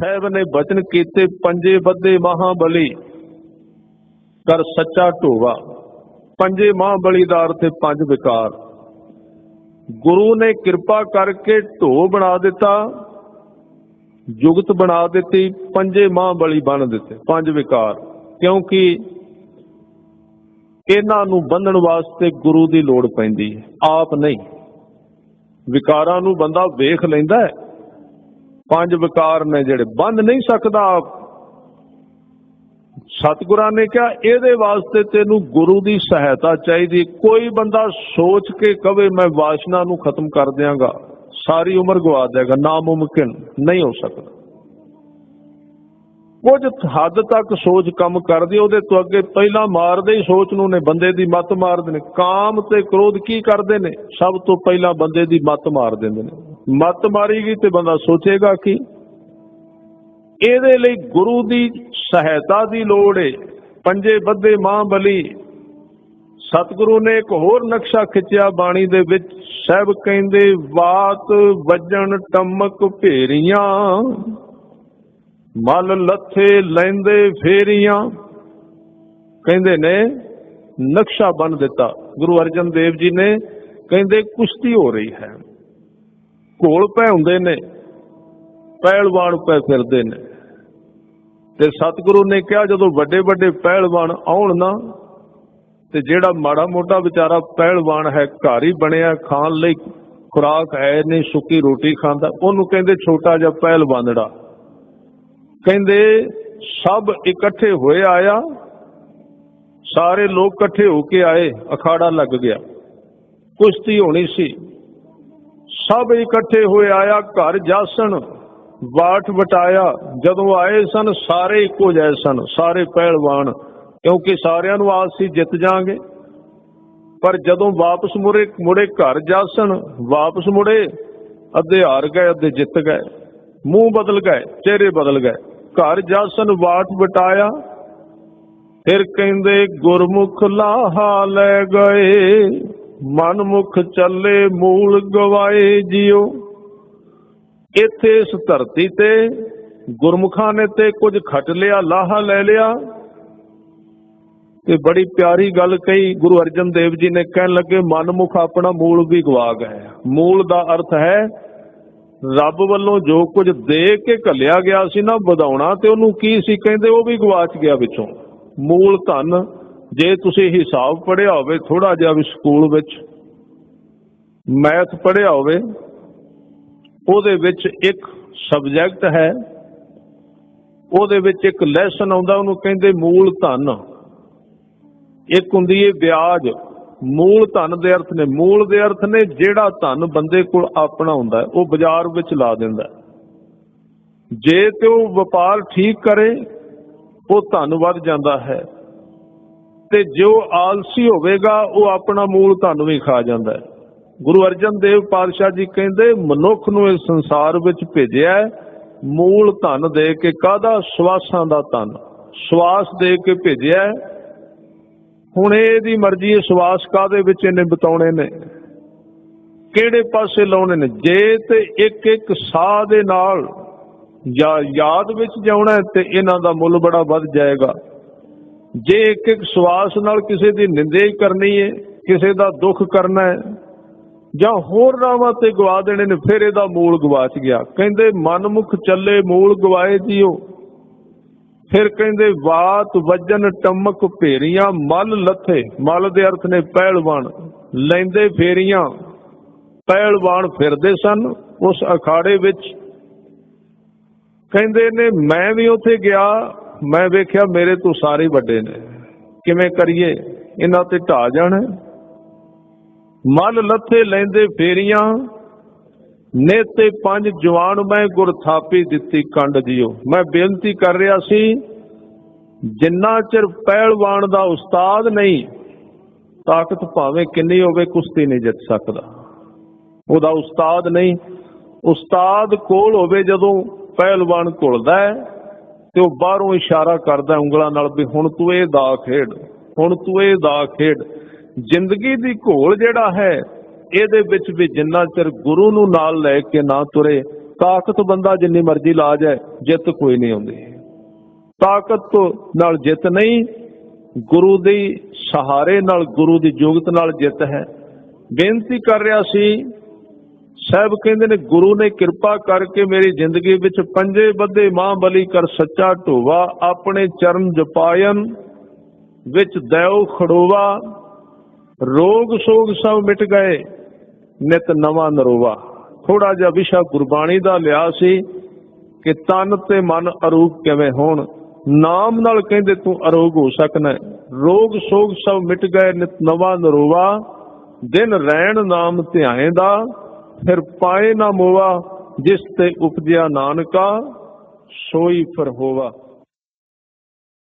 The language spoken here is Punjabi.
ਸਾਹਿਬ ਨੇ ਬਚਨ ਕੀਤੇ ਪੰਜੇ ਬੱਦੇ ਮਹਾਬਲੀ, ਕਰ ਸੱਚਾ ਢੋਵਾ। ਪੰਜੇ ਮਹਾਬਲੀ ਦਾ ਅਰਥ ਹੈ ਪੰਜ ਵਿਕਾਰ। ਗੁਰੂ ਨੇ ਕਿਰਪਾ ਕਰਕੇ ਢੋ ਬਣਾ ਦਿੱਤਾ, ਜੁਗਤ ਬਣਾ ਦਿੱਤੀ, ਪੰਜੇ ਮਹਾਬਲੀ ਬਣ ਦਿੱਤੇ, ਪੰਜ ਵਿਕਾਰ। ਕਿਉਂਕਿ ਇਹਨਾਂ ਨੂੰ ਬੰਨਣ ਵਾਸਤੇ ਗੁਰੂ ਦੀ ਲੋੜ ਪੈਂਦੀ ਹੈ, ਆਪ ਨਹੀਂ। ਵਿਕਾਰਾਂ ਨੂੰ ਬੰਦਾ ਵੇਖ ਲੈਂਦਾ ਹੈ। ਪੰਜ ਵਿਕਾਰ ਨੇ ਜਿਹੜੇ ਬੰਦ ਨਹੀਂ ਸਕਦਾ ਆਪ। ਸਤਿਗੁਰਾਂ ਨੇ ਕਿਹਾ, ਇਹਦੇ ਵਾਸਤੇ ਤੈਨੂੰ ਗੁਰੂ ਦੀ ਸਹਾਇਤਾ ਚਾਹੀਦੀ। ਕੋਈ ਬੰਦਾ ਸੋਚ ਕੇ ਕਵੇ, ਮੈਂ ਵਾਸ਼ਨਾ ਨੂੰ ਖਤਮ ਕਰ ਦਿਆਂਗਾ। ਸਾਰੀ ਉਮਰ ਗਵਾ ਦੇਗਾ ਨਾ ਮੁਮਕਿਨ ਨਹੀਂ ਹੋ ਸਕਦਾ। ਕੁਝ ਹੱਦ ਤੱਕ ਸੋਚ ਕੰਮ ਕਰਦੀ ਉਹਦੇ ਤੋਂ ਅੱਗੇ ਪਹਿਲਾਂ ਮਾਰਦੇ ਹੀ ਸੋਚ ਨੂੰ ਨੇ, ਬੰਦੇ ਦੀ ਮੱਤ ਮਾਰਦੇ ਨੇ। ਕਾਮ ਤੇ ਕ੍ਰੋਧ ਕੀ ਕਰਦੇ ਨੇ? ਸਭ ਤੋਂ ਪਹਿਲਾਂ ਬੰਦੇ ਦੀ ਮੱਤ ਮਾਰ ਦਿੰਦੇ ਨੇ। ਮੱਤ ਮਾਰੀ ਗਈ ਤੇ ਬੰਦਾ ਸੋਚੇਗਾ ਕੀ? ਇਹਦੇ ਲਈ ਗੁਰੂ ਦੀ ਸਹਾਇਤਾ ਦੀ ਲੋੜ ਏ। ਪੰਜੇ ਬੱਦੇ ਮਾਂ ਬਲੀ। ਸਤਿਗੁਰੂ ਨੇ ਇੱਕ ਹੋਰ ਨਕਸ਼ਾ ਖਿੱਚਿਆ ਬਾਣੀ ਦੇ ਵਿੱਚ। ਸਹਿਬ ਕਹਿੰਦੇ ਬਾਤ ਵਜਣ ਟਮਕ ਭੇਰੀਆਂ, ਮਲ ਲੱਥੇ ਲੈਂਦੇ ਫੇਰੀਆਂ। ਕਹਿੰਦੇ ਨੇ, ਨਕਸ਼ਾ ਬਣ ਦਿੱਤਾ। ਗੁਰੂ ਅਰਜਨ ਦੇਵ ਜੀ ਨੇ। ਕਹਿੰਦੇ, ਕੁਸ਼ਤੀ ਹੋ ਰਹੀ ਹੈ। ਘੋਲ ਪੈ ਹੁੰਦੇ ਨੇ, ਪਹਿਲਵਾਨ ਪੈ ਫਿਰਦੇ ਨੇ। ਤੇ ਸਤਿਗੁਰੂ ਨੇ ਕਿਹਾ, ਜਦੋਂ ਵੱਡੇ ਵੱਡੇ ਪਹਿਲਵਾਨ ਆਉਣ ਨਾ, ਤੇ ਜਿਹੜਾ ਮਾੜਾ ਮੋਟਾ ਵਿਚਾਰਾ ਪਹਿਲਵਾਨ ਹੈ, ਘਰ ਹੀ ਬਣਿਆ, ਖਾਣ ਲਈ ਖੁਰਾਕ ਹੈ ਨਹੀਂ, ਸੁੱਕੀ ਰੋਟੀ ਖਾਂਦਾ, ਉਹਨੂੰ ਕਹਿੰਦੇ ਛੋਟਾ ਜਿਹਾ ਪਹਿਲਵਾਨੜਾ। ਕਹਿੰਦੇ, ਸਭ ਇਕੱਠੇ ਹੋਏ ਆਇਆ, ਸਾਰੇ ਲੋਕ ਇਕੱਠੇ ਹੋ ਕੇ ਆਏ, ਅਖਾੜਾ ਲੱਗ ਗਿਆ। ਕੁਸ਼ਤੀ ਹੋਣੀ ਸੀ। ਸਭ ਇਕੱਠੇ ਹੋਏ ਆਇਆ ਘਰ ਜਾਸਣ, ਬਾਠ ਵਟਾਇਆ। ਜਦੋਂ ਆਏ ਸਨ, ਸਾਰੇ ਇੱਕੋ ਜਿਹੇ ਸਨ, ਸਾਰੇ ਪਹਿਲਵਾਨ, ਕਿਉਂਕਿ ਸਾਰਿਆਂ ਨੂੰ ਆਸ ਸੀ ਜਿੱਤ ਜਾਾਂਗੇ ਪਰ ਜਦੋਂ ਵਾਪਸ ਮੁੜੇ ਮੁੜੇ ਘਰ ਜਾਸਣ, ਵਾਪਸ ਮੁੜੇ, ਅੱਧੇ ਹਾਰ ਗਏ, ਅੱਧੇ ਜਿੱਤ ਗਏ। ਮੂੰਹ ਬਦਲ ਗਏ, ਚਿਹਰੇ ਬਦਲ ਗਏ। ਘਰ ਜਾਸਨ ਬਾਠ ਵਟਾਇਆ। ਫਿਰ ਕਹਿੰਦੇ, ਗੁਰਮੁਖ ਲਾਹਾ ਲੈ ਗਏ। ਮਨਮੁਖ ਚੱਲੇ ਮੂਲ ਗਵਾਏ ਜਿਉ। ਇੱਥੇ ਇਸ ਧਰਤੀ ਤੇ ਗੁਰਮੁਖਾਂ ਨੇ ਤੇ ਕੁਝ ਖੱਟ ਲਿਆ, ਲਾਹਾ ਲੈ ਲਿਆ। ਤੇ ਬੜੀ ਪਿਆਰੀ ਗੱਲ ਕਹੀ ਗੁਰੂ ਅਰਜਨ ਦੇਵ ਜੀ ਨੇ, ਕਹਿਣ ਲੱਗੇ, ਮਨਮੁਖ ਆਪਣਾ ਮੂਲ ਵੀ ਗਵਾ ਗਏ ਮੂਲ ਦਾ ਅਰਥ ਹੈ, ਰੱਬ ਵੱਲੋਂ ਜੋ ਕੁਝ ਦੇ ਕੇ ਘੱਲਿਆ ਗਿਆ ਸੀ ਨਾ, ਵਧਾਉਣਾ, ਤੇ ਉਹਨੂੰ ਕੀ ਸੀ ਕਹਿੰਦੇ, ਉਹ ਵੀ ਗਵਾਚ ਗਿਆ ਵਿੱਚੋਂ। ਮੂਲ ਧਨ ਜੇ ਤੁਸੀਂ ਹਿਸਾਬ ਪੜਿਆ ਹੋਵੇ ਥੋੜਾ ਜਿਹਾ ਵੀ ਸਕੂਲ ਵਿੱਚ, ਮੈਥ ਪੜਿਆ ਹੋਵੇ, ਉਹਦੇ ਵਿੱਚ ਇੱਕ ਸਬਜੈਕਟ ਹੈ, ਉਹਦੇ ਵਿੱਚ ਇੱਕ ਲੈਸਨ ਆਉਂਦਾ, ਉਹਨੂੰ ਕਹਿੰਦੇ ਮੂਲ ਧਨ। ਇੱਕ ਹੁੰਦੀ ਹੈ ਵਿਆਜ। ਮੂਲ ਧਨ ਦੇ ਅਰਥ ਨੇ, ਮੂਲ ਦੇ ਅਰਥ ਨੇ ਜਿਹੜਾ ਧਨ ਬੰਦੇ ਕੋਲ ਆਪਣਾ ਹੁੰਦਾ, ਉਹ ਬਾਜ਼ਾਰ ਵਿੱਚ ਲਾ ਦਿੰਦਾ। ਜੇ ਤੇ ਉਹ ਵਪਾਰ ਠੀਕ ਕਰੇ, ਉਹ ਧਨ ਵੱਧ ਜਾਂਦਾ ਹੈ। ਤੇ ਜੋ ਆਲਸੀ ਹੋਵੇਗਾ, ਉਹ ਆਪਣਾ ਮੂਲ ਧਨ ਵੀ ਖਾ ਜਾਂਦਾ ਹੈ। ਗੁਰੂ ਅਰਜਨ ਦੇਵ ਪਾਤਸ਼ਾਹ ਜੀ ਕਹਿੰਦੇ, ਮਨੁੱਖ ਨੂੰ ਇਸ ਸੰਸਾਰ ਵਿੱਚ ਭੇਜਿਆ ਮੂਲ ਧਨ ਦੇ ਕੇ ਕਾਹਦਾ? ਸਵਾਸਾਂ ਦਾ ਧਨ। ਸਵਾਸ ਦੇ ਕੇ ਭੇਜਿਆ ਹੁਣ ਇਹਦੀ ਮਰਜ਼ੀ ਹੈ, ਸਵਾਸ ਕਾਦੇ ਵਿੱਚ ਇਹਨੇ ਬਤਾਉਣੇ ਨੇ? ਕਿਹੜੇ ਪਾਸੇ ਲਾਉਣੇ ਨੇ? ਜੇ ਤੇ ਇੱਕ ਇੱਕ ਸਾਹ ਦੇ ਨਾਲ ਜਾਂ ਯਾਦ ਵਿੱਚ ਜਾਉਣਾ ਤੇ ਇਹਨਾਂ ਦਾ ਮੁੱਲ ਬੜਾ ਵੱਧ ਜਾਏਗਾ। ਜੇ ਇੱਕ ਇੱਕ ਸਵਾਸ ਨਾਲ ਕਿਸੇ ਦੀ ਨਿੰਦਿਆ ਹੀ ਕਰਨੀ ਹੈ ਕਿਸੇ ਦਾ ਦੁੱਖ ਕਰਨਾ ਹੈ ਜਾਂ ਹੋਰ ਰਾਵਾਂ ਤੇ ਗਵਾ ਦੇਣੇ ਨੇ, ਫਿਰ ਇਹਦਾ ਮੂਲ ਗਵਾਚ ਗਿਆ। ਕਹਿੰਦੇ, ਮਨਮੁਖ ਚੱਲੇ ਮੂਲ ਗਵਾਏ ਜੀਓ। ਫਿਰ ਕਹਿੰਦੇ ਬਾਤ ਵਜਨ ਟਮਕ ਭੇਰੀਆਂ, ਮਲ ਲੱਥੇ। ਮਲ ਦੇ ਅਰਥ ਨੇ ਪਹਿਲਵਾਨ। ਲੈਂਦੇ ਫੇਰੀਆਂ, ਪਹਿਲਵਾਨ ਫਿਰਦੇ ਸਨ ਉਸ ਅਖਾੜੇ ਵਿੱਚ। ਕਹਿੰਦੇ ਨੇ, ਮੈਂ ਵੀ ਉੱਥੇ ਗਿਆ ਮੈਂ ਵੇਖਿਆ ਮੇਰੇ ਤੋਂ ਸਾਰੇ ਵੱਡੇ ਨੇ। ਕਿਵੇਂ ਕਰੀਏ? ਇਹਨਾਂ ਤੇ ਢਾ ਜਾਣਾ। ਮਲ ਲੱਥੇ ਲੈਂਦੇ ਫੇਰੀਆਂ। ਨੇ ਤੇ ਪੰਜ ਜਵਾਨ ਮੈਂ ਗੁਰ ਥਾਪੀ ਦਿੱਤੀ ਕੰਡ ਜਿਓ। ਮੈਂ ਬੇਨਤੀ ਕਰ ਰਿਹਾ ਸੀ, ਜਿੰਨਾ ਚਿਰ ਪਹਿਲਵਾਨ ਦਾ ਉਸਤਾਦ ਨਹੀਂ, ਤਾਕਤ ਭਾਵੇਂ ਕਿੰਨੀ ਹੋਵੇ, ਕੁਸ਼ਤੀ ਨਹੀਂ ਜਿੱਤ ਸਕਦਾ। ਉਹਦਾ ਉਸਤਾਦ ਨਹੀਂ। ਉਸਤਾਦ ਕੋਲ ਹੋਵੇ ਜਦੋਂ ਪਹਿਲਵਾਨ ਘੁਲਦਾ ਹੈ ਤੇ ਉਹ ਬਾਹਰੋਂ ਇਸ਼ਾਰਾ ਕਰਦਾ ਉਂਗਲਾਂ ਨਾਲ ਵੀ ਹੁਣ ਤੂੰ ਇਹ ਦਾ ਖੇਡ, ਹੁਣ ਤੂੰ ਇਹ ਦਾ ਖੇਡ। ਜ਼ਿੰਦਗੀ ਦੀ ਘੋਲ ਜਿਹੜਾ ਹੈ, ਇਹਦੇ ਵਿੱਚ ਵੀ ਜਿੰਨਾ ਚਿਰ ਗੁਰੂ ਨੂੰ ਨਾਲ ਲੈ ਕੇ ਨਾ ਤੁਰੇ, ਤਾਕਤ ਬੰਦਾ ਜਿੰਨੀ ਮਰਜ਼ੀ ਲਾ ਜਾਏ, ਜਿੱਤ ਕੋਈ ਨਹੀਂ ਆਉਂਦੀ। ਤਾਕਤ ਨਾਲ ਜਿੱਤ ਨਹੀਂ, ਗੁਰੂ ਦੇ ਸਹਾਰੇ ਨਾਲ, ਗੁਰੂ ਦੀ ਜੋਗਤ ਨਾਲ ਜਿੱਤ ਹੈ। ਬੇਨਤੀ ਕਰ ਰਿਹਾ ਸੀ ਸਾਹਿਬ ਕਹਿੰਦੇ ਨੇ, ਗੁਰੂ ਨੇ ਕਿਰਪਾ ਕਰਕੇ ਮੇਰੀ ਜ਼ਿੰਦਗੀ ਵਿੱਚ ਪੰਜੇ ਬੱਧੇ ਮਾਂ ਬਲੀ ਕਰ ਸੱਚਾ ਢੋਵਾ, ਆਪਣੇ ਚਰਨ ਜਪਾਇਨ ਵਿੱਚ ਦਇਓ ਖੜੋਵਾ, ਰੋਗ ਸੋਗ ਸਭ ਮਿਟ ਗਏ, ਨਿਤ ਨਵਾਂ ਨਰੋਵਾ। ਥੋੜਾ ਜਿਹਾ ਵਿਸ਼ਾ ਗੁਰਬਾਣੀ ਦਾ ਲਿਆ ਸੀ ਕਿ ਤਨ ਤੇ ਮਨ ਅਰੂਪ ਕਿਵੇਂ ਹੋਣ। ਨਾਮ ਨਾਲ ਕਹਿੰਦੇ ਤੂੰ ਅਰੋਗ ਹੋ ਸਕਣਾ ਰੋਗ ਸੋਗ ਸਭ ਮਿਟ ਗਏ, ਨਿਤ ਨਵਾਂ ਨਰੋਵਾ। ਦਿਨ ਰਹਿਣ ਨਾਮ ਧਿਆਏ ਦਾ ਫਿਰ ਪਾਏ ਨਾ ਮੋਵਾ ਜਿਸ ਤੇ ਉਪਜਿਆ ਨਾਨਕਾ ਸੋਈ ਫਿਰ ਹੋਵਾ।